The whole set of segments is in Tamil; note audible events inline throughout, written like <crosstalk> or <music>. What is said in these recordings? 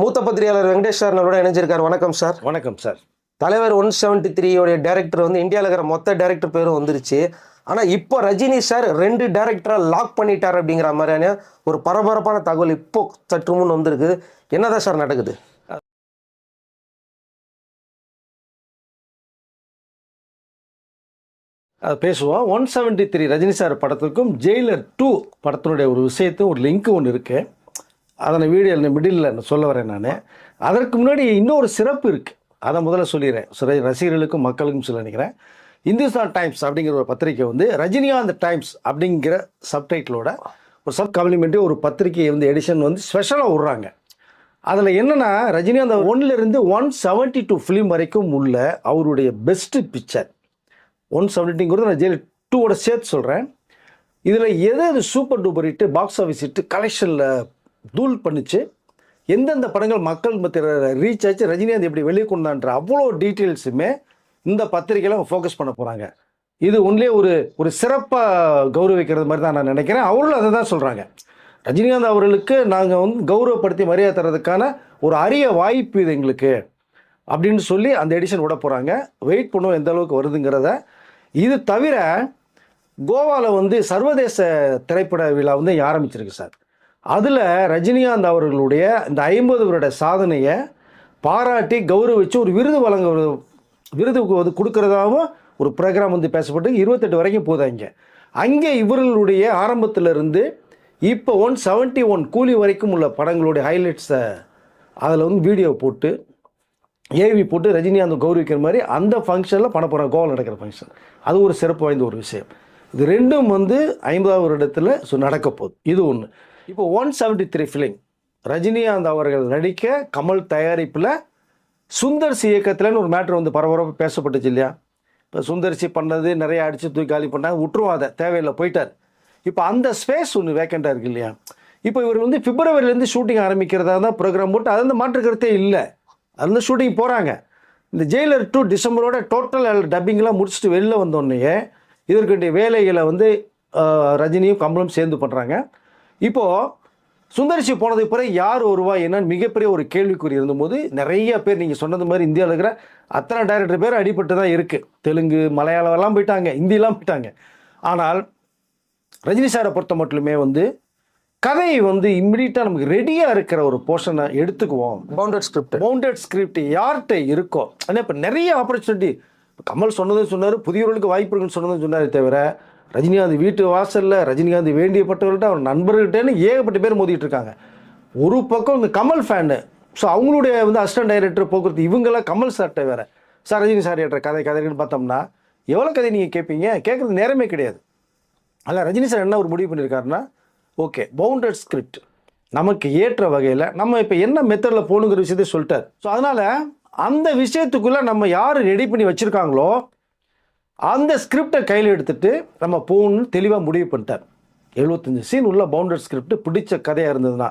மூத்த பத்திரிகையாளர் வெங்கடேஷ் சார் நம்மளோட இணைஞ்சிருக்கார். வணக்கம் சார். வணக்கம் சார். தலைவர் ஒன் செவன்ட்டி த்ரீயோடைய டேரக்டர் வந்து இந்தியாவில் இருக்கிற மொத்த டேரக்டர் பேரும் வந்துருச்சு. ஆனால் இப்போ ரஜினி சார் ரெண்டு டேரக்டரை லாக் பண்ணிட்டார் அப்படிங்கிற மாதிரியான ஒரு பரபரப்பான தகவல் இப்போ சற்று முன் வந்திருக்கு. என்னதான் சார் நடக்குது? அது பேசுவோம். One seventy three Rajini sir படத்துக்கும் ஜெயிலர் டூ படத்தினுடைய ஒரு விஷயத்து ஒரு லிங்க் ஒன்று இருக்குது அதனை வீடியோ மிடில் சொல்ல வரேன் நான். அதற்கு முன்னாடி இன்னொரு சிறப்பு இருக்குது அதை முதல்ல சொல்லிடுறேன். சில ரசிகர்களுக்கும் மக்களுக்கும் சொல்ல நினைக்கிறேன். இந்துஸ்தான் டைம்ஸ் அப்படிங்கிற ஒரு பத்திரிக்கை வந்து ரஜினிகாந்த் டைம்ஸ் அப்படிங்கிற சப்டைட்டிலோட ஒரு சப் காம்ப்ளிமெண்ட்ரி ஒரு பத்திரிக்கை வந்து எடிஷன் வந்து ஸ்பெஷலாக விட்றாங்க. அதில் என்னென்னா ரஜினிகாந்த் ஒன்லேருந்து ஒன் செவன்ட்டி டூ ஃபிலிம் வரைக்கும் உள்ள அவருடைய பெஸ்ட்டு பிக்சர் ஒன் செவன்ட்டிங்கிறது நான் ஜெயில் டூவோட சேர்த்து சொல்கிறேன் இதில் எது எது super duper hit box office hit கலெக்ஷனில் தூள் பண்ணிச்சு. எந்தெந்த படங்கள் மக்கள் மத்தியில் ரீச் ஆச்சு ரஜினிகாந்த் எப்படி வெளியே கொண்டான்ற அவ்வளோ டீட்டெயில்ஸுமே இந்த பத்திரிகையில் ஃபோக்கஸ் பண்ண போகிறாங்க இது ஒன்லே ஒரு ஒரு சிறப்பாக கௌரவிக்கிறது மாதிரி தான் நான் நினைக்கிறேன். அவர்களும் அதை தான் சொல்கிறாங்க ரஜினிகாந்த் அவர்களுக்கு நாங்கள் வந்து கௌரவப்படுத்தி மரியாதை தரதுக்கான ஒரு அரிய வாய்ப்பு இது எங்களுக்கு அப்படின்னு சொல்லி அந்த எடிஷன் விட போகிறாங்க வெயிட் பண்ணுவோம் எந்த அளவுக்கு வருதுங்கிறத. இது தவிர கோவாவில் வந்து சர்வதேச திரைப்பட விழா வந்து ஆரம்பிச்சிருக்கு சார். அதில் ரஜினிகாந்த் அவர்களுடைய இந்த ஐம்பது வருட சாதனையை பாராட்டி கௌரவித்து ஒரு விருது வழங்க விருது வந்து கொடுக்குறதாகவும் ஒரு ப்ரோக்ராம் வந்து பேசப்பட்டு இருபத்தெட்டு வரைக்கும் போகுது அங்கே அங்கே இவர்களுடைய ஆரம்பத்திலிருந்து இப்போ ஒன் செவன்ட்டி ஒன் கூலி வரைக்கும் உள்ள படங்களுடைய ஹைலைட்ஸை அதில் வந்து வீடியோ போட்டு ஏவி போட்டு ரஜினிகாந்த் கௌரவிக்கிற மாதிரி அந்த ஃபங்க்ஷனில் பண்ண போகிறாங்க கோவில் நடக்கிற ஃபங்க்ஷன் அது ஒரு சிறப்பு வாய்ந்த ஒரு விஷயம். இது ரெண்டும் வந்து ஐம்பதாவது வருடத்தில் ஸோ நடக்க போகுது இது ஒன்று இப்போ one seventy three film Rajinikanth அவர்கள் நடிக்க கமல் தயாரிப்பில் சுந்தர்சி இயக்கத்தில்னு ஒரு மேட்ரு வந்து பரபரப்பு பேசப்பட்டுச்சு இல்லையா? இப்போ சுந்தர்சி பண்ணது நிறைய அடித்து தூக்கி காலி பண்ணாங்க விட்டுருவோம் அதை தேவையில்லை போயிட்டார். இப்போ அந்த ஸ்பேஸ் ஒன்று வேக்கண்டாக இருக்கு இல்லையா? இப்போ இவர் வந்து பிப்ரவரிலேருந்து ஷூட்டிங் ஆரம்பிக்கிறதா தான் ப்ரோக்ராம் போட்டு அது வந்து மாற்று கருத்தே இல்லை. அது வந்து ஷூட்டிங் போகிறாங்க இந்த ஜெயிலர் டூ டிசம்பரோட டோட்டல் டப்பிங்லாம் முடிச்சுட்டு வெளில வந்தோடனே இதற்கு வேண்டிய வேலைகளை வந்து ரஜினியும் கமலும் சேர்ந்து பண்ணுறாங்க இப்போது சுந்தரிசி போனதுக்கு பிறகு யார் வருவா என்னன்னு மிகப்பெரிய ஒரு கேள்விக்குறி இருந்தபோது நிறைய பேர் நீங்கள் சொன்னது மாதிரி இந்தியாவில் இருக்கிற அத்தனை டைரக்டர் பேர் அடிபட்டு தான் இருக்குது தெலுங்கு மலையாளம் எல்லாம் போயிட்டாங்க ஹிந்திலாம் போயிட்டாங்க. ஆனால் ரஜினி சாரை பொறுத்த மட்டுமே வந்து கதை வந்து இம்மிடியட்டாக நமக்கு ரெடியாக இருக்கிற ஒரு போர்ஷனை எடுத்துக்குவோம். பவுண்டட் ஸ்கிரிப்ட் பவுண்டட் ஸ்கிரிப்ட் யார்கிட்ட இருக்கோ. ஆனால் இப்போ நிறைய ஆப்பர்ச்சுனிட்டி கமல் சொன்னதும் சொன்னார் புதியவர்களுக்கு வாய்ப்பு இருக்குன்னு சொன்னதும் சொன்னாரே தவிர ரஜினிகாந்த் வீட்டு வாசலில் ரஜினிகாந்த் வேண்டியப்பட்டவர்கிட்ட அவர் நண்பர்கள்ட்டேன்னு ஏகப்பட்ட பேர் மோதிட்டு இருக்காங்க ஒரு பக்கம் இந்த கமல் ஃபேனு ஸோ அவங்களுடைய வந்து அசிஸ்டன்ட் டைரக்டர் போக்குவரத்து இவங்கெல்லாம் கமல் சார்கிட்ட வேற. சார் ரஜினி சார் ஏற்ற கதை கதைன்னு பார்த்தோம்னா எவ்வளோ கதை நீங்கள் கேட்பீங்க கேட்குறது நேரமே கிடையாது. அதில் ரஜினி சார் என்ன ஒரு முடிவு பண்ணியிருக்காருன்னா ஓகே பவுண்டட் ஸ்கிரிப்ட் நமக்கு ஏற்ற வகையில் நம்ம இப்போ என்ன மெத்தடில் போகணுங்கிற விஷயத்தை சொல்லிட்டார். ஸோ அதனால் அந்த விஷயத்துக்குள்ளே நம்ம யார் ரெடி பண்ணி வச்சுருக்காங்களோ அந்த ஸ்கிரிப்டை கையில் எடுத்துட்டு நம்ம போகணும்னு தெளிவாக முடிவு பண்ணிட்டார். எழுபத்தஞ்சு சீன் உள்ள பவுண்டட் ஸ்கிரிப்ட் பிடிச்ச கதையாக இருந்ததுன்னா.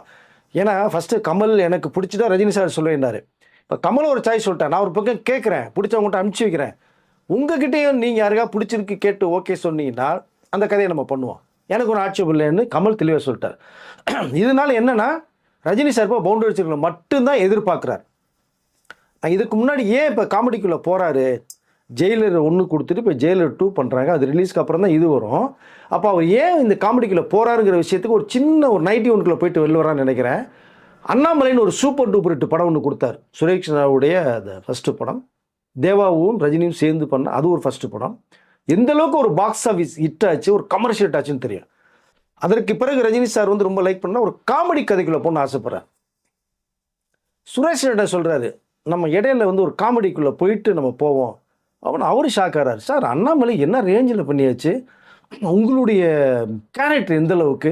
ஏன்னா ஃபஸ்ட்டு கமல் எனக்கு பிடிச்சதா ரஜினி சார் சொல்லியிருந்தார். இப்போ கமல் ஒரு சாய்ஸ் சொல்லிட்டேன் நான் ஒரு பக்கம் கேட்குறேன் பிடிச்சவங்ககிட்ட அனுப்பிச்சி வைக்கிறேன். உங்ககிட்டயும் நீங்கள் யாருக்கா பிடிச்சிருக்கு கேட்டு ஓகே சொன்னீங்கன்னா அந்த கதையை நம்ம பண்ணுவோம். எனக்கு ஒரு ஆட்சேபம் இல்லைன்னு கமல் தெளிவாக சொல்லிட்டார். இதனால என்னென்னா ரஜினி சார் இப்போ பவுண்டரி வச்சுருக்கணும் மட்டும்தான் எதிர்பார்க்குறாரு. நான் இதுக்கு முன்னாடி ஏன் இப்போ காமெடிக்குள்ளே போகிறாரு ஜெயிலர் ஒன்று கொடுத்துட்டு இப்போ ஜெயிலர் டூ பண்ணுறாங்க அது ரிலீஸ்க்கு அப்புறம் தான் இது வரும். அப்போ அவர் ஏன் இந்த காமெடிக்குள்ளே போகிறாருங்கிற விஷயத்துக்கு ஒரு சின்ன ஒரு நைட்டி ஒன்றுக்குள்ளே போயிட்டு வெளில வரான்னு நினைக்கிறேன். அண்ணாமலைன்னு ஒரு சூப்பர் டூப்பர் ஹிட் படம் ஒன்று கொடுத்தார். சுரேஷ் ராவுடைய அந்த ஃபஸ்ட்டு படம். தேவாவும் ரஜினியும் சேர்ந்து பண்ண அது ஒரு ஃபஸ்ட்டு படம். எந்த அளவுக்கு ஒரு பாக்ஸ் ஆஃபீஸ் ஹிட் ஆச்சு ஒரு கமர்ஷியல் ஹிட் ஆச்சுன்னு தெரியும். அதற்கு பிறகு ரஜினி சார் வந்து ரொம்ப லைக் பண்ணால் ஒரு காமெடி கதைக்குள்ளே போகணும்னு ஆசைப்பட்றார். சுரேஷ் ரெட்டா சொல்கிறாரு நம்ம இடையில வந்து ஒரு காமெடிக்குள்ளே போயிட்டு நம்ம போவோம். அவன் அவரு ஷாக்காரார் சார் அண்ணாமலை என்ன ரேஞ்சில் பண்ணியாச்சு? உங்களுடைய கேரக்டர் எந்த அளவுக்கு?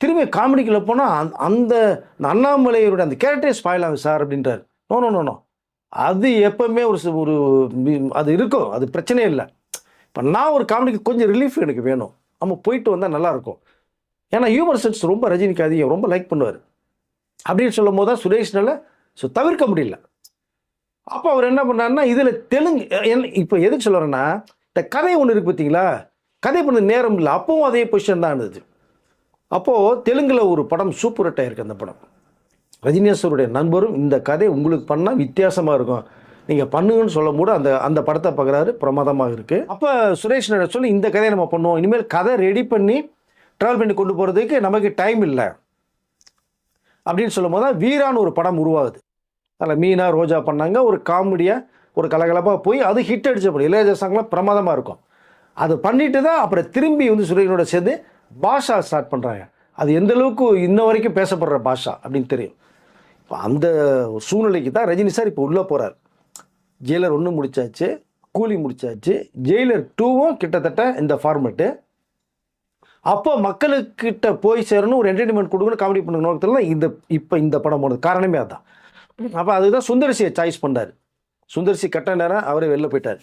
திரும்பி காமெடிக்குள்ளே போனால் அந்த அந்த அண்ணாமலையோட அந்த கேரக்டரே ஸ்பாயில் ஆகும் சார் அப்படின்றார். நோ நோ நோ நோ அது எப்பவுமே ஒரு ஒரு அது இருக்கும். அது பிரச்சனையே இல்லை. இப்போ நான் ஒரு காமெடிக்கு கொஞ்சம் ரிலீஃப் எனக்கு வேணும். நம்ம போயிட்டு வந்தால் நல்லாயிருக்கும் ஏன்னா ஹியூமர் சென்ஸ் ரொம்ப ரஜினிக்கு அதிகம் ரொம்ப லைக் பண்ணுவார். அப்படின்னு சொல்லும் போது தான் சுரேஷ்னால ஸோ தவிர்க்க முடியல. அப்போ அவர் என்ன பண்ணாருன்னா இதில் தெலுங்கு என்ன இப்போ எதுக்கு சொல்கிறேன்னா இந்த கதை ஒன்று இருக்குது பார்த்தீங்களா கதை பண்ண நேரம் இல்லை அப்பவும் அதே பொசிஷன் தான் இருந்தது. அப்போது தெலுங்கில் ஒரு படம் சூப்பர் ஹிட் ஆயிருக்கு அந்த படம். ரஜினேஸ்வருடைய நண்பரும் இந்த கதை உங்களுக்கு பண்ணால் வித்தியாசமாக இருக்கும். நீங்கள் பண்ணுங்கன்னு சொல்லும் கூட அந்த அந்த படத்தை பார்க்குறாரு பிரமாதமாக இருக்குது அப்போ சுரேஷ் சொல்லி இந்த கதையை நம்ம பண்ணுவோம். இனிமேல் கதை ரெடி பண்ணி ட்ராவல் பண்ணி கொண்டு போகிறதுக்கு நமக்கு டைம் இல்லை. அப்படின்னு சொல்லும் போது தான் வீரான்னு ஒரு படம் உருவாகுது. அதில் மீனா ரோஜா பண்ணாங்க. ஒரு காமெடியாக ஒரு கலகலப்பாக போய் அது ஹிட் அடிச்ச இளையராஜா சாங்லாம் பிரமாதமாக இருக்கும். அது பண்ணிட்டு தான் அப்புறம் திரும்பி வந்து சுரேஷனோட சேர்ந்து பாஷா ஸ்டார்ட் பண்ணுறாங்க அது எந்த அளவுக்கு இன்ன வரைக்கும் பேசப்படுற பாஷா அப்படின்னு தெரியும். இப்போ அந்த சூழ்நிலைக்கு தான் ரஜினி சார் இப்போ உள்ளே போகிறார் ஜெயிலர் ஒன்று முடிச்சாச்சு கூலி முடிச்சாச்சு. ஜெயிலர் டூவும் கிட்டத்தட்ட இந்த ஃபார்மெட்டு அப்போ மக்களுக்கிட்ட போய் சேரணும் ஒரு என்டர்டைன்மெண்ட் கொடுக்கணும் காமெடி பண்ணுற நோக்கத்தில் தான் இந்த இப்போ இந்த படம் போனது. காரணமே அதான். அப்போ அதுதான் சுந்தர்சியை சாய்ஸ் பண்ணார். சுந்தர்சி கட்ட நேரம் அவரே வெளில போயிட்டார்.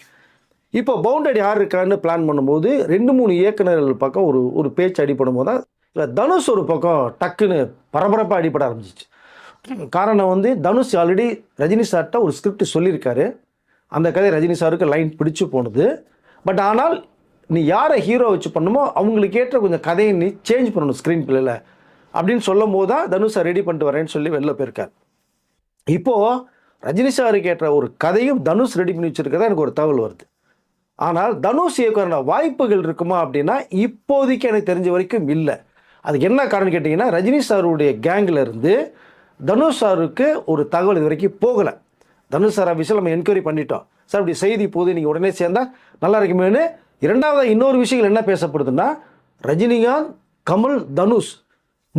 இப்போ பவுண்டரி யார் இருக்கான்னு பிளான் பண்ணும்போது ரெண்டு மூணு இயக்குநர்கள் பக்கம் ஒரு ஒரு பேச்சு அடிப்படும் போது தான் இல்லை தனுஷ் ஒரு பக்கம் டக்குன்னு பரபரப்பாக அடிப்பட ஆரம்பிச்சிச்சு. காரணம் வந்து தனுஷ் ஆல்ரெடி ரஜினி சார்கிட்ட ஒரு ஸ்கிரிப்ட் சொல்லியிருக்காரு. அந்த கதை ரஜினி சாருக்கு லைன் பிடிச்சு போனது. பட் ஆனால் நீ யாரை ஹீரோ வச்சு பண்ணுமோ அவங்களுக்கு ஏற்ற கொஞ்சம் கதையை நீ சேஞ்ச் பண்ணணும் ஸ்க்ரீன் பிள்ளைல அப்படின்னு சொல்லும் போது தான் தனுஷ் சார் ரெடி பண்ணிட்டு வரேன்னு சொல்லி வெளில போயிருக்கார். இப்போது ரஜினி சாருக்கு கேட்ட ஒரு கதையும் தனுஷ் ரெடி பண்ணி வச்சிருக்கதா எனக்கு ஒரு தகவல் வருது. ஆனால் தனுஷ் இயக்குறான வாய்ப்புகள் இருக்குமா அப்படின்னா இப்போதைக்கு எனக்கு தெரிஞ்ச வரைக்கும் இல்லை. அதுக்கு என்ன காரணம் கேட்டிங்கன்னா ரஜினி சாருடைய கேங்கில் இருந்து தனுஷ் சாருக்கு ஒரு தகவல் இது வரைக்கும் போகலை. தனுஷ் சார் ஆஃபீஸில் நம்ம என்கொயரி பண்ணிட்டோம். சார் இப்படி செய்தி போது நீங்கள் உடனே சேர்ந்தால் நல்லா இருக்குமேனு இரண்டாவது இன்னொரு விஷயங்கள் என்ன பேசப்படுதுன்னா ரஜினிகாந்த் கமல் தனுஷ்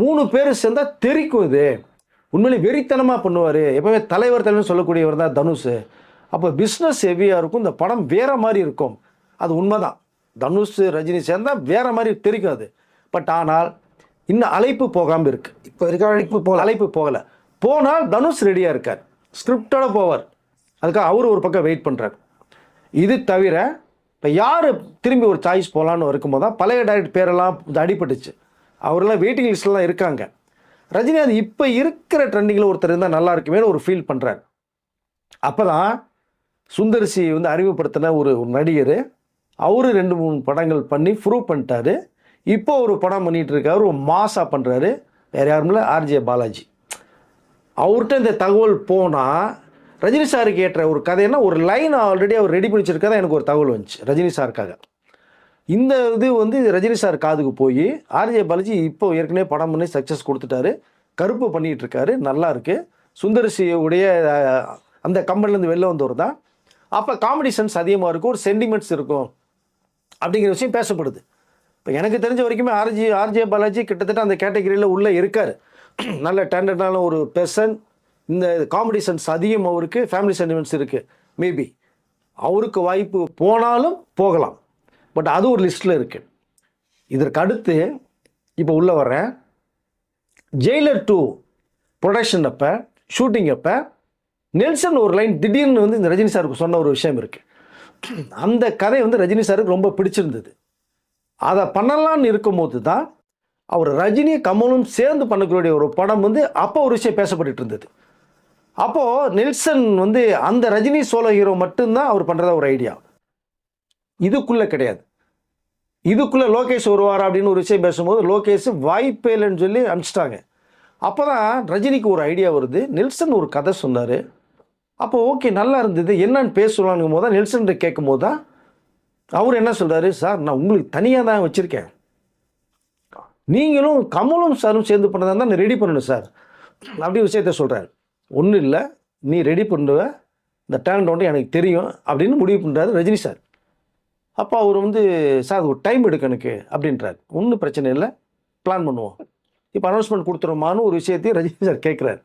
மூணு பேர் சேர்ந்தால் தெரிக்கும் இது. உண்மையிலே வெறித்தனமாக பண்ணுவார். எப்பவுமே தலைவர் தலைவர் சொல்லக்கூடியவர் தான் தனுஷ். அப்போ பிஸ்னஸ் ஹெவியாக இருக்கும். இந்த படம் வேற மாதிரி இருக்கும். அது உண்மைதான். தனுஷ் ரஜினி சேர்ந்தா வேற மாதிரி தெரிக்கும் அது பட் ஆனால் இன்னும் அழைப்பு போகாமல் இருக்கு. இப்போ இருக்க அழைப்பு போல அழைப்பு போகலை. போனால் தனுஷ் ரெடியாக இருக்கார். ஸ்கிரிப்டோட போவார். அதுக்காக அவர் ஒரு பக்கம் வெயிட் பண்ணுறார் இது தவிர இப்போ யார் திரும்பி ஒரு சாய்ஸ் போகலான்னு இருக்கும்போது தான் பழைய டைரக்ட் பேரெல்லாம் அடிபட்டுச்சு. அவரெல்லாம் வெயிட்டிங் லிஸ்ட்லாம் இருக்காங்க. ரஜினிகாந்த் இப்போ இருக்கிற ட்ரெண்டிங்கில் ஒருத்தர் இருந்தால் நல்லா இருக்குமே ஒரு ஃபீல் பண்ணுறார் அப்போ தான் சுந்தர்சி வந்து அறிமுகப்படுத்தின ஒரு நடிகர் அவர் ரெண்டு மூணு படங்கள் பண்ணி ப்ரூவ் பண்ணிட்டாரு. இப்போ ஒரு படம் பண்ணிகிட்டு இருக்காரு ஒரு மாசாக பண்ணுறாரு வேற யாரும் இல்லை ஆர்ஜே பாலாஜி. அவர்கிட்ட இந்த தகவல் போனால் ரஜினி சாருக்கு ஏற்ற ஒரு கதைன்னா ஒரு லைன் ஆல்ரெடி அவர் ரெடி பண்ணி வச்சிருக்கதா எனக்கு ஒரு தகவல் வந்துச்சு ரஜினி சாருக்காக. இந்த இது வந்து ரஜினி சார் காதுக்கு போய் ஆர்ஜே பாலாஜி இப்போ ஏற்கனவே படம் பண்ணி சக்ஸஸ் கொடுத்துட்டாரு. கருப்பு பண்ணிட்டு இருக்காரு. நல்லா இருக்கு. சுந்தரசியுடைய அந்த கம்பெனிலேருந்து வெளில வந்தவர் தான். அப்போ காமெடி சென்ஸ் அதிகமாக இருக்கும். ஒரு சென்டிமெண்ட்ஸ் இருக்கும். அப்படிங்கிற விஷயம் பேசப்படுது. இப்போ எனக்கு தெரிஞ்ச வரைக்குமே ஆர்ஜி ஆர்ஜே பாலாஜி கிட்டத்தட்ட அந்த கேட்டகரியில் உள்ளே இருக்கார். <clears throat> நல்ல டேண்டர்டான ஒரு பெர்சன் இந்த காமெடி சென்ஸ் அதிகம் அவருக்கு. ஃபேமிலி சென்டிமெண்ட்ஸ் இருக்குது மேபி அவருக்கு வாய்ப்பு போனாலும் போகலாம். பட் அது ஒரு லிஸ்ட்டில் இருக்குது இதற்கு அடுத்து இப்போ உள்ளே வர்றேன். ஜெயிலர் டூ ப்ரொடக்ஷன் அப்போ ஷூட்டிங் அப்போ நெல்சன் ஒரு லைன் திடீர்னு வந்து இந்த ரஜினி சாருக்கு சொன்ன ஒரு விஷயம் இருக்குது அந்த கதை வந்து ரஜினி சாருக்கு ரொம்ப பிடிச்சிருந்தது. அதை பண்ணலான்னு இருக்கும்போது தான் அவர் ரஜினி கமலும் சேர்ந்து பண்ணக்கூடிய ஒரு படம் வந்து அப்போ ஒரு விஷயம் பேசப்பட்டுட்டு இருந்தது. அப்போது நெல்சன் வந்து அந்த ரஜினி சோலோ ஹீரோ மட்டும்தான் அவர் பண்ணுறதா ஒரு ஐடியா இதுக்குள்ளே கிடையாது. இதுக்குள்ளே லோகேஷ் வருவார் அப்படின்னு ஒரு விஷயம் பேசும்போது லோகேஷ் வாய்ப்பே இல்லைன்னு சொல்லி அனுப்பிச்சிட்டாங்க. அப்போ தான் ரஜினிக்கு ஒரு ஐடியா வருது. நெல்சன் ஒரு கதை சொன்னார். அப்போ ஓகே நல்லா இருந்தது. என்னன்னு பேசலாங்கும் போது தான் நெல்சன் கேட்கும் போது தான் அவர் என்ன சொல்கிறாரு சார் நான் உங்களுக்கு தனியாக தான் வச்சுருக்கேன். நீங்களும் கமலும் சாரும் சேர்ந்து பண்ணதா தான் ரெடி பண்ணணும் சார். அப்படி விஷயத்த சொல்கிறார் ஒன்றும் இல்லை. நீ ரெடி பண்ணுவ. இந்த டேலண்ட் ஒன்று எனக்கு தெரியும். அப்படின்னு முடிவு பண்ணுறாரு ரஜினி சார். அப்போ அவர் வந்து சார் ஒரு டைம் எடுக்க எனக்கு அப்படின்றார். ஒன்றும் பிரச்சனை இல்லை பிளான் பண்ணுவோம். இப்போ அனௌன்ஸ்மெண்ட் கொடுத்துருமான்னு ஒரு விஷயத்தையும் ரஜினி சார் கேட்குறாரு.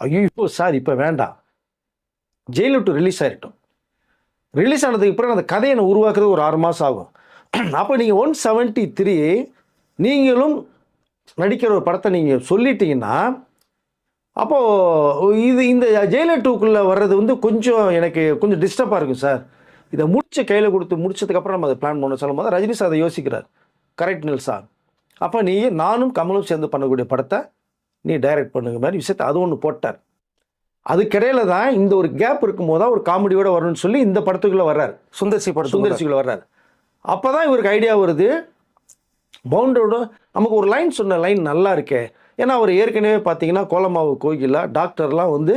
ஐயோ சார் இப்போ வேண்டாம். ஜெயிலில் டூ ரிலீஸ் ஆகிட்டோம் ரிலீஸ் ஆனதுக்கு அப்புறம் அந்த கதையை நான் உருவாக்குறது ஒரு ஆறு மாதம் ஆகும். அப்போ நீங்கள் ஒன் செவன்ட்டி த்ரீ நீங்களும் நடிக்கிற ஒரு படத்தை நீங்கள் சொல்லிட்டீங்கன்னா அப்போது இது இந்த ஜெயிலர் டூக்குள்ளே வர்றது வந்து கொஞ்சம் எனக்கு கொஞ்சம் டிஸ்டர்பாக இருக்கும் சார். இதை முடிச்ச கையில் கொடுத்து முடிச்சதுக்கப்புறம் நம்ம அதை பிளான் பண்ண சொல்லும் போது ரஜினி சார் அதை யோசிக்கிறார். கரெக்ட் நில் சார் அப்போ நீ நானும் கமலும் சேர்ந்து பண்ணக்கூடிய படத்தை நீ டைரக்ட் பண்ணுங்க. மாதிரி விஷயத்தை அது ஒன்று போட்டார். அதுக்கிடையில தான் இந்த ஒரு கேப் இருக்கும்போது தான் ஒரு காமெடியோட வரணும்னு சொல்லி இந்த படத்துக்குள்ளே வர்றார். சுந்தர்சி படத்து சுந்தர்சிக்குள்ள வர்றாரு. அப்போ தான் இவருக்கு ஐடியா வருது. பவுண்டரோட நமக்கு ஒரு லைன் சொன்ன லைன் நல்லா இருக்கே. ஏன்னா அவர் ஏற்கனவே பார்த்தீங்கன்னா கோலமாவு கோகிலா டாக்டர்லாம் வந்து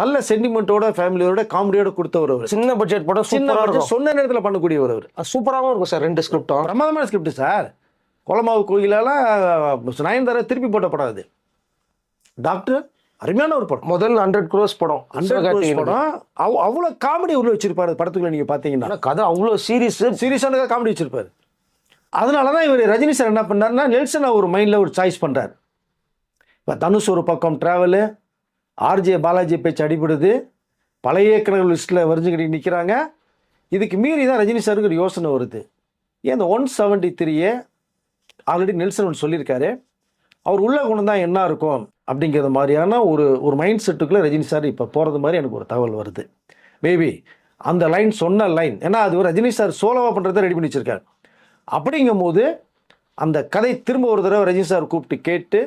நல்ல சென்டிமெண்ட்டோட ஃபேமிலியோட காமெடியோட கொடுத்தவர் அவர். சின்ன பட்ஜெட் படம் சின்ன சொன்ன நேரத்தில் பண்ணக்கூடியவர் அவர். சூப்பராகவும் இருக்கும் சார் ரெண்டு ஸ்கிரிப்டும் பிரமாதமான ஸ்கிரிப்ட் சார். கோலமாவு கோகிலாலாம் நயன்தாரா திருப்பி போட்ட படம் அது. டாக்டர் அருமையான ஒரு படம். முதல் ஹண்ட்ரட் க்ரோஸ் படம். ஹண்ட்ரட். படம். அவ் அவ்வளோ காமெடி உள்ள வச்சிருப்பாரு படத்துக்குள்ள நீங்கள் பார்த்தீங்கன்னா கதை அவ்வளோ சீரியஸ் சீரியஸான காமெடி வச்சிருப்பாரு. அதனால தான் இவர் ரஜினி சார் என்ன பண்ணாருன்னா நெல்சன் ஒரு மைண்டில் ஒரு சாய்ஸ் பண்ணுறாரு இப்போ தனுஷ் ஒரு பக்கம் ட்ராவலு ஆர்ஜே பாலாஜி பேச்சு அடிபடுது. பழைய இயக்குநர்கள் லிஸ்ட்டில் வரிஞ்சுக்கிட்டு நிற்கிறாங்க இதுக்கு மீறி தான் ரஜினி சாருக்கு ஒரு யோசனை வருது. ஏன் இந்த ஒன் செவன்ட்டி த்ரீயே ஆல்ரெடி நெல்சன் ஒன்று சொல்லியிருக்காரு. அவர் உள்ள குணம் தான் என்ன இருக்கும் அப்படிங்கிறது மாதிரியான ஒரு ஒரு மைண்ட் செட்டுக்குள்ளே ரஜினி சார் இப்போ போகிறது மாதிரி எனக்கு ஒரு தகவல் வருது. மேபி அந்த லைன் சொன்ன லைன் ஏன்னா அது ரஜினி சார் சோலோவாக பண்ணுறதை ரெடி பண்ணி வச்சிருக்காரு. அப்படிங்கும்போது அந்த கதை திரும்ப ஒரு தடவை ரஜினி சார் கூப்பிட்டு கேட்டு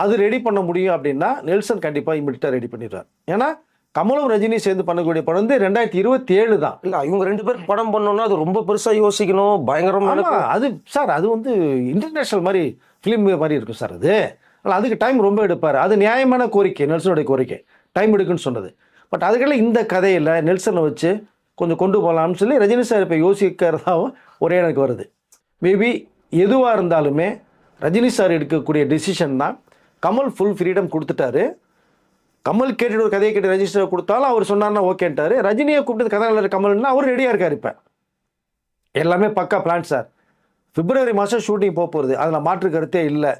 அது ரெடி பண்ண முடியும் அப்படின்னா நெல்சன் கண்டிப்பாக இமிடியட்டாக ரெடி பண்ணிடுவார் ஏன்னா கமலும் ரஜினி சேர்ந்து பண்ணக்கூடிய படம் வந்து ரெண்டாயிரத்தி இருபத்தி ஏழு தான். இல்ல இவங்க ரெண்டு பேரும் படம் பண்ணோம்னா அது ரொம்ப பெருசா யோசிக்கணும். பயங்கரமான அது சார் அது வந்து இன்டர்நேஷ்னல் மாதிரி ஃபிலிம் மாதிரி இருக்கும் சார் அது. அதுக்கு டைம் ரொம்ப எடுப்பார். அது நியாயமான கோரிக்கை நெல்சனுடைய கோரிக்கை. டைம் எடுக்குன்னு சொன்னது. பட் அதுக்கெல்லாம் இந்த கதையில் நெல்சனை வச்சு கொஞ்சம் கொண்டு போகலாம்னு சொல்லி ரஜினி சார் இப்போ யோசிக்கிறதாவும் ஒரே எனக்கு வருது. மேபி எதுவாக இருந்தாலுமே ரஜினி சார் எடுக்கக்கூடிய டெசிஷன் தான் கமல் ஃபுல் ஃப்ரீடம் கொடுத்துட்டாரு. கமல் கேட்டு ஒரு கதையை கேட்டு ரஜினி சார் கொடுத்தாலும் அவர் சொன்னார்னா ஓகேன்ட்டாரு. ரஜினியை கூப்பிட்டு கதாநாயகர் கமல்னா அவர் ரெடியாக இருக்கார் இப்போ. எல்லாமே பக்கா பிளான் சார் பிப்ரவரி மாதம் ஷூட்டிங் போக போகிறது அதில் மாற்று கருத்தே இல்லை.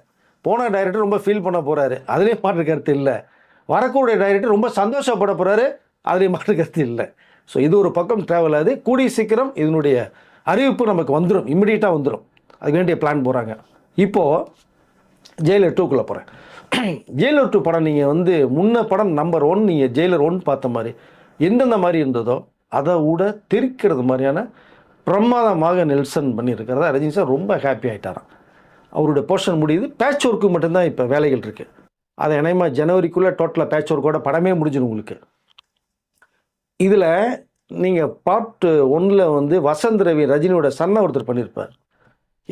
போன டைரக்டர் ரொம்ப ஃபீல் பண்ண போகிறாரு அதுலேயும் மாற்று கருத்து இல்லை. வரக்கூடிய டைரக்டர் ரொம்ப சந்தோஷப்பட போகிறாரு அதுலேயும் மாற்று கருத்து இல்லை. ஸோ இது ஒரு பக்கம் ட்ராவல் ஆகுது கூடிய சீக்கிரம் இதனுடைய அறிவிப்பு நமக்கு வந்துடும் இம்மிடியட்டாக வந்துடும் அதுக்கு வேண்டிய பிளான் போகிறாங்க இப்போது ஜெயிலர் டூக்குள்ளே போகிறேன் <clears throat> ஜெயிலர் டூ படம் நீங்கள் வந்து முன்ன படம் நம்பர் ஒன் நீங்கள் ஜெயிலர் ஒன் பார்த்த மாதிரி எந்தெந்த மாதிரி இருந்ததோ அதை விட தெரிக்கிறது மாதிரியான பிரமாதமாக நெல்சன் பண்ணியிருக்கிறதா ரஜினி சார் ரொம்ப ஹாப்பி ஆகிட்டாராம் அவருடைய போர்ஷன் முடியுது. பேட்ச் ஒர்க்கு மட்டும்தான் இப்போ வேலைகள் இருக்குது அதை இணையமா ஜனவரிக்குள்ளே டோட்டலாக பேட்ச் ஒர்க்கோட படமே முடிஞ்சிடும் உங்களுக்கு. இதில் நீங்கள் பார்ட் ஒன்றில் வந்து வசந்த் ரவி ரஜினியோட சன்னை ஒருத்தர் பண்ணியிருப்பார்.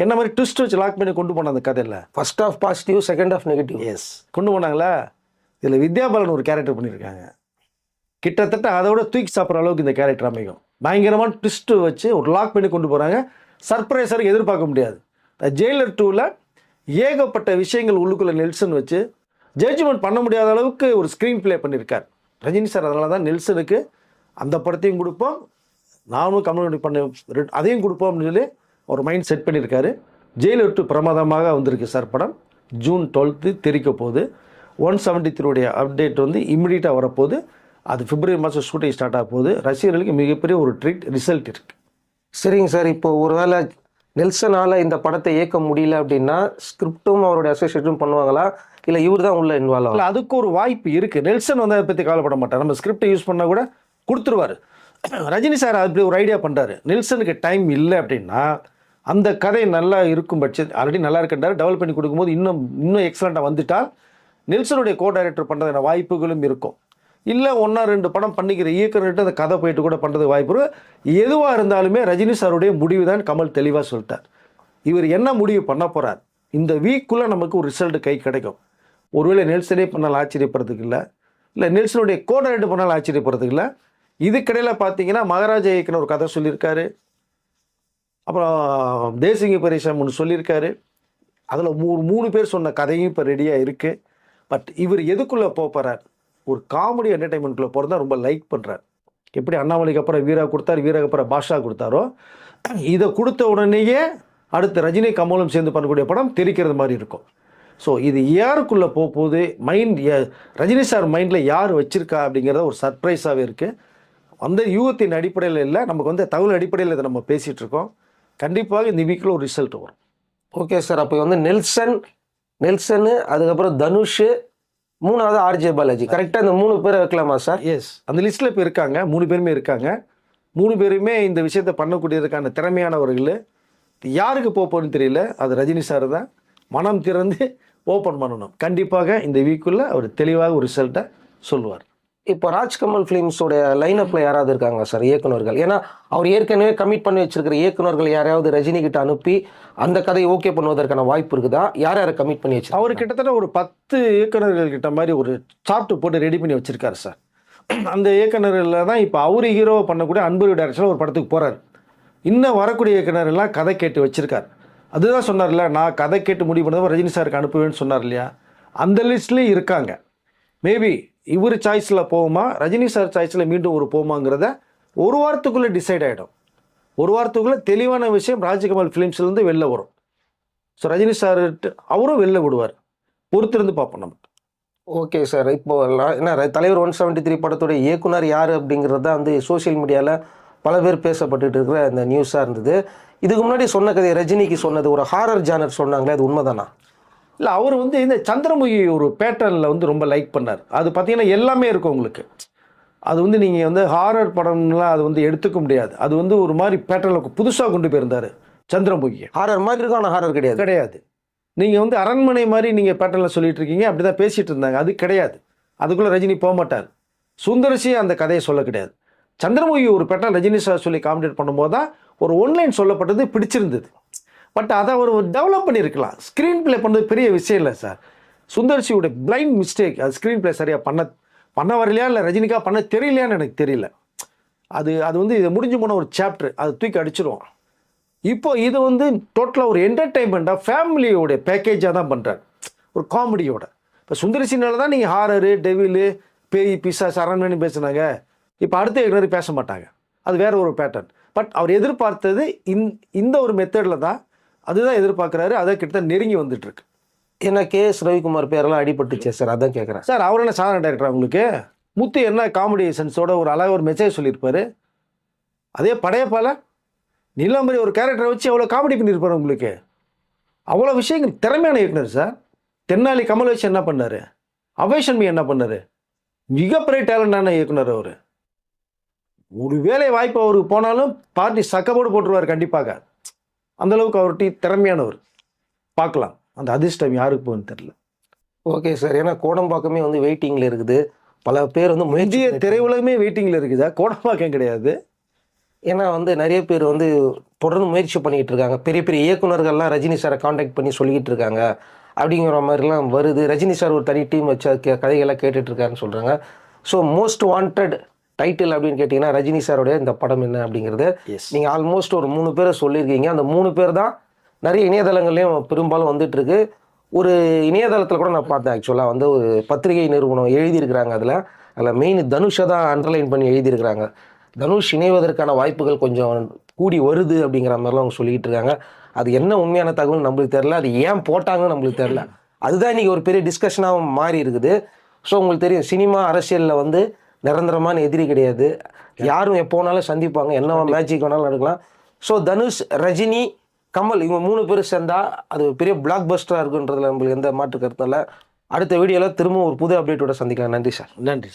என்ன மாதிரி ட்விஸ்ட் வச்சு லாக் பண்ணி கொண்டு போன அந்த கதையில்? First half positive second half negative S கொண்டு போனாங்களா? இதில் வித்யாபாலன் ஒரு கேரக்டர் பண்ணியிருக்காங்க கிட்டத்தட்ட அதோட தூக்கி சாப்பிட்ற அளவுக்கு இந்த கேரக்டர் அமைக்கும் பயங்கரமான ட்விஸ்ட்டு வச்சு ஒரு லாக் பண்ணி கொண்டு போகிறாங்க சர்ப்ரைஸருக்கு எதிர்பார்க்க முடியாது. ஜெயிலர் டூவில் ஏகப்பட்ட விஷயங்கள் உள்ளுக்குள்ளே நெல்சன் வச்சு ஜட்ஜ்மெண்ட் பண்ண முடியாத அளவுக்கு ஒரு ஸ்க்ரீன் ப்ளே பண்ணியிருக்கார் ரஜினி சார் அதனால தான் நெல்சனுக்கு அந்த படத்தையும் கொடுப்போம். நானும் கம்யூனிட்டி பண்ண அதையும் கொடுப்போம்னு சொல்லி ஒரு மைண்ட் செட் பண்ணியிருக்காரு. ஜெயிலர் டூ பிரமாதமாக வந்திருக்கு சார் படம். ஜூன் டுவெல்த்து தெரிக்க போகுது. ஒன் செவன்ட்டி த்ரீடைய அப்டேட் வந்து இம்மிடியட்டாக வரப்போகுது. அது பிப்ரவரி மாதம் ஷூட்டிங் ஸ்டார்ட் ஆக போகுது. ரசிகர்களுக்கு மிகப்பெரிய ஒரு ட்ரீட் ரிசல்ட் இருக்குது சரிங்க சார் இப்போ ஒருவேளை நெல்சனால இந்த படத்தை இயக்க முடியல அப்படின்னா ஸ்கிரிப்டும் அவருடைய அசோசியேட்டும் பண்ணுவாங்களா? இல்லை இவர் தான் உள்ள இன்வால்வ் இல்லை அதுக்கு ஒரு வாய்ப்பு இருக்குது நெல்சன் வந்து அதை பற்றி கவலைப்பட மாட்டார். நம்ம ஸ்கிரிப்டை யூஸ் பண்ணால் கூட கொடுத்துருவாரு. ரஜினி சார் அப்படி ஒரு ஐடியா பண்ணுறாரு நெல்சனுக்கு டைம் இல்லை அப்படின்னா அந்த கதை நல்லா இருக்கும் பட்சம் ஆல்ரெடி நல்லா இருக்கின்றார். டெவலப் பண்ணி கொடுக்கும்போது இன்னும் இன்னும் எக்ஸலண்ட்டாக வந்துட்டால் நெல்சனுடைய கோ டைரக்டர் பண்ணுறதுன வாய்ப்புகளும் இருக்கும். இல்லை ஒன்றா ரெண்டு படம் பண்ணிக்கிற இயக்குனர்கிட்ட அந்த கதை போயிட்டு கூட பண்ணுறதுக்கு வாய்ப்பு எதுவாக இருந்தாலுமே ரஜினி சாருடைய முடிவு தான் கமல் தெளிவாக சொல்லிட்டார். இவர் என்ன முடிவு பண்ண போகிறார் இந்த வீக்குள்ளே நமக்கு ஒரு ரிசல்ட் கை கிடைக்கும். ஒருவேளை நெல்சனே பண்ணால் ஆச்சரியப்படுறதுக்கு இல்லை. இல்லை நெல்சனுடைய கோ டைரக்டர் பண்ணால் ஆச்சரியப்படுறதுக்கு இல்லை. இதுக்கிடையில் பார்த்தீங்கன்னா மகாராஜா இயக்குனர் ஒரு கதை சொல்லியிருக்காரு. அப்புறம் தேசிங்க பரிசம் ஒன்று சொல்லியிருக்காரு. அதில் மூணு மூணு பேர் சொன்ன கதையும் இப்போ ரெடியாக இருக்குது பட் இவர் எதுக்குள்ளே போகிறார் ஒரு காமெடி என்டர்டைன்மெண்ட்குள்ளே போகிறதா தான் ரொம்ப லைக் பண்ணுறார் எப்படி அண்ணாமலைக்கு அப்புறம் வீரா கொடுத்தார் வீராக்கு அப்புறம் பாஷா கொடுத்தாரோ இதை கொடுத்த உடனேயே அடுத்து ரஜினி கமலும் சேர்ந்து பண்ணக்கூடிய படம் தெரிக்கிறது மாதிரி இருக்கும். ஸோ இது யாருக்குள்ளே போக போகுது? மைண்ட் ரஜினி சார் மைண்டில் யார் வச்சிருக்கா அப்படிங்கிறத ஒரு சர்ப்ரைஸாகவே இருக்குது அந்த யூகத்தின் அடிப்படையில் இல்லை நமக்கு வந்து தகவல் அடிப்படையில் இதை நம்ம பேசிகிட்டு இருக்கோம். கண்டிப்பாக இந்த வீக்கில் ஒரு ரிசல்ட் வரும். ஓகே சார் அப்போ வந்து நெல்சன் நெல்சனு அதுக்கப்புறம் தனுஷ் மூணாவது ஆர்ஜே பாலாஜி. கரெக்டாக இந்த மூணு பேரை வைக்கலாமா சார் எஸ் அந்த லிஸ்ட்டில் இப்போ இருக்காங்க. மூணு பேருமே இருக்காங்க. மூணு பேருமே இந்த விஷயத்த பண்ணக்கூடியதுக்கான திறமையானவர்கள். யாருக்கு போப்போன்னு போகணும்னு தெரியல. அது ரஜினி சார் தான். மனம் திறந்து ஓப்பன் பண்ணணும். கண்டிப்பாக இந்த வீக்குள்ளே அவர் தெளிவாக ஒரு ரிசல்ட்டை சொல்லுவார். இப்போ ராஜ்கமல் ஃபிலிம்ஸோட லைனப்பில் யாராவது இருக்காங்க சார் இயக்குனர்கள் ஏன்னா அவர் ஏற்கனவே கமிட் பண்ணி வச்சிருக்கிற இயக்குனர்கள் யாரையாவது ரஜினி கிட்ட அனுப்பி அந்த கதையை ஓகே பண்ணுவதற்கான வாய்ப்பு இருக்குதா? யார் யாரை கமிட் பண்ணி வச்சு அவர் கிட்டத்தட்ட ஒரு பத்து இயக்குனர்கள் கிட்ட மாதிரி ஒரு சாப்பிட்டு போட்டு ரெடி பண்ணி வச்சிருக்காரு சார். அந்த இயக்குனர்களில் தான் இப்போ அவர் ஹீரோ பண்ணக்கூடிய அன்பு டைரக்ஷனில் ஒரு படத்துக்கு போகிறார் இன்னும் வரக்கூடிய இயக்குனர் எல்லாம் கதை கேட்டு வச்சிருக்கார். அதுதான் சொன்னார்ல நான் கதை கேட்டு முடிவு பண்ணதை ரஜினி சாருக்கு அனுப்புவேன்னு சொன்னார் இல்லையா? அந்த லிஸ்ட்லேயும் இருக்காங்க. மேபி இவர் சாய்ஸில் போகுமா? ரஜினி சார் சாய்ஸில் மீண்டும் ஒரு போகுமாங்கிறத ஒரு வாரத்துக்குள்ளே டிசைட் ஆகிடும் ஒரு வாரத்துக்குள்ளே தெளிவான விஷயம் ராஜ்கமல் ஃபிலிம்ஸ்லேருந்து வெளில வரும். ஸோ ரஜினி சார் அவரும் வெளில விடுவார். பொறுத்திருந்து பார்ப்போம் நம்ம. ஓகே சார் இப்போ என்ன தலைவர் ஒன் செவன்ட்டி த்ரீ படத்தோட இயக்குனர் யார் அப்படிங்கிறது தான் வந்து சோஷியல் மீடியாவில் பல பேர் பேசப்பட்டு இருக்கிற அந்த நியூஸாக இருந்தது. இதுக்கு முன்னாடி சொன்ன கதை ரஜினிக்கு சொன்னது ஒரு ஹாரர் ஜானர் சொன்னாங்களே அது உண்மைதானா? இல்லை அவர் வந்து இந்த சந்திரமுகி ஒரு பேட்டர்னில் வந்து ரொம்ப லைக் பண்ணார். அது பார்த்தீங்கன்னா எல்லாமே இருக்கும் உங்களுக்கு. அது வந்து நீங்கள் வந்து ஹாரர் படம்லாம் அது வந்து எடுத்துக்க முடியாது. அது வந்து ஒரு மாதிரி பேட்டர்னில் புதுசாக கொண்டு போயிருந்தார் சந்திரமுகியை. ஹாரர் மாதிரி இருக்கும் ஆனால் ஹாரர் கிடையாது. கிடையாது. நீங்கள் வந்து அரண்மனை மாதிரி நீங்கள் பேட்டர்னில் சொல்லிட்டு இருக்கீங்க அப்படி தான் பேசிகிட்டு இருந்தாங்க. அது கிடையாது. அதுக்குள்ளே ரஜினி போக மாட்டார் சுந்தரசி அந்த கதையை சொல்ல கிடையாது. சந்திரமுகி ஒரு பேட்டர்ன் ரஜினி சார் சொல்லி காமெடியேட் பண்ணும்போது தான் ஒரு ஒன்லைன் சொல்லப்பட்டது பிடிச்சிருந்தது. பட் அதை அவர் டெவலப் பண்ணியிருக்கலாம். ஸ்க்ரீன் ப்ளே பண்ணது பெரிய விஷயம் இல்லை சார் சுந்தர்சியோட பிளைண்ட் மிஸ்டேக் அது ஸ்க்ரீன் ப்ளே சரியாக பண்ண பண்ண வரலையா இல்லை ரஜினிக்கா பண்ண தெரியலையான்னு எனக்கு தெரியல. அது அது வந்து இது முடிஞ்சு போன ஒரு சாப்டர் அது தூக்கி அடிச்சிருவோம். இப்போ இது வந்து டோட்டலாக ஒரு என்டர்டைன்மெண்ட்டாக ஃபேமிலியோடைய பேக்கேஜாக தான் பண்ணுறாரு ஒரு காமெடியோட இப்போ சுந்தரிசினால தான் நீங்கள் ஹாரரு டெவிலு பேய் பிசா சரண்மணி பேசுனாங்க. இப்போ அடுத்த இயக்குனர் பேச மாட்டாங்க. அது வேற ஒரு பேட்டர்ன் பட் அவர் எதிர்பார்த்தது இந் இந்த ஒரு மெத்தடில் தான் அதுதான் எதிர்பார்க்குறாரு. அதை கிட்ட நெருங்கி வந்துட்டு இருக்கு ஏன்னா கே எஸ் ரவிக்குமார் பேரெல்லாம் அடிபட்டுச்சே சார். அதான் கேட்குறேன் சார் அவர் என்ன சாதாரண டேரக்டர் உங்களுக்கு? முத்து என்ன காமெடி சென்ஸோட ஒரு அழகாக ஒரு மெசேஜ் சொல்லியிருப்பாரு. அதே படையப்பால நீலாம்பரி ஒரு கேரக்டரை வச்சு எவ்வளோ காமெடி பண்ணியிருப்பாரு உங்களுக்கு? அவ்வளோ விஷயங்கள் திறமையான இயக்குனர் சார். தென்னாலி கமல் வச்சு என்ன பண்ணாரு? அவேஷன்மி என்ன பண்ணாரு? மிகப்பெரிய டேலண்டான இயக்குனர் அவர். ஒரு வேலை வாய்ப்பு அவருக்கு போனாலும் பார்ட்டி சக்கப்போடு போட்டுருவார் கண்டிப்பாக. அந்த அளவுக்கு அவர்கிட்ட திறமையானவர். பார்க்கலாம். அந்த அதிர்ஷ்டம் யாருக்கு போகுதுன்னு தெரியல. Okay sir. ஏன்னா கோடம்பாக்கமே வந்து வெயிட்டிங்கில் இருக்குது. பல பேர் வந்து முயற்சி இந்திய திரையுலகமே வெயிட்டிங்கில் இருக்குதா. கோடம்பாக்கம் கிடையாது. ஏன்னா வந்து நிறைய பேர் வந்து தொடர்ந்து முயற்சி பண்ணிட்டு இருக்காங்க. பெரிய பெரிய இயக்குனர்கள்லாம் ரஜினி சாரை காண்டாக்ட் பண்ணி சொல்லிக்கிட்டு இருக்காங்க. அப்படிங்கிற மாதிரிலாம் வருது. ரஜினி சார் ஒரு தனி டீம் வச்சு கதைகள்லாம் கேட்டுட்டு இருக்காருன்னு சொல்கிறாங்க ஸோ மோஸ்ட் வாண்டட் டைட்டில் அப்படின்னு கேட்டிங்கன்னா ரஜினி சாரோடைய இந்த படம் என்ன அப்படிங்கிறது நீங்கள் ஆல்மோஸ்ட் ஒரு மூணு பேரை சொல்லியிருக்கீங்க. அந்த மூணு பேர் தான் நிறைய இணையதளங்கள்லையும் பெரும்பாலும் வந்துட்டு இருக்கு ஒரு இணையதளத்தில் கூட நான் பார்த்தேன் ஆக்சுவலாக வந்து ஒரு பத்திரிகை நிறுவனம் எழுதியிருக்கிறாங்க அதில். அதில் மெயின் தனுஷை தான் அண்டர்லைன் பண்ணி எழுதியிருக்கிறாங்க. தனுஷ் இணைவதற்கான வாய்ப்புகள் கொஞ்சம் கூடி வருது அப்படிங்கிற மாதிரிலாம் அவங்க சொல்லிக்கிட்டு இருக்காங்க. அது என்ன உண்மையான தகவல் நம்மளுக்கு தெரில அது ஏன் போட்டாங்கன்னு நம்மளுக்கு தெரில அதுதான் இன்னைக்கு ஒரு பெரிய டிஸ்கஷனாக மாறி இருக்குது. ஸோ உங்களுக்கு தெரியும் சினிமா அரசியலில் வந்து நிரந்தரமான எதிரி கிடையாது. யாரும் எப்போ வேணாலும் சந்திப்பாங்க. என்ன மேஜிக் வேணாலும் நடக்கலாம். ஸோ தனுஷ் ரஜினி கமல் இவங்க மூணு பேரும் சேர்ந்தா அது பெரிய பிளாக் பஸ்டராக இருக்குன்றதுல நம்மளுக்கு எந்த மாற்று கருத்தும் இல்லை. அடுத்த வீடியோவில் திரும்ப ஒரு புது அப்டேட்டோட சந்திக்கலாம். நன்றி சார். நன்றி சார்.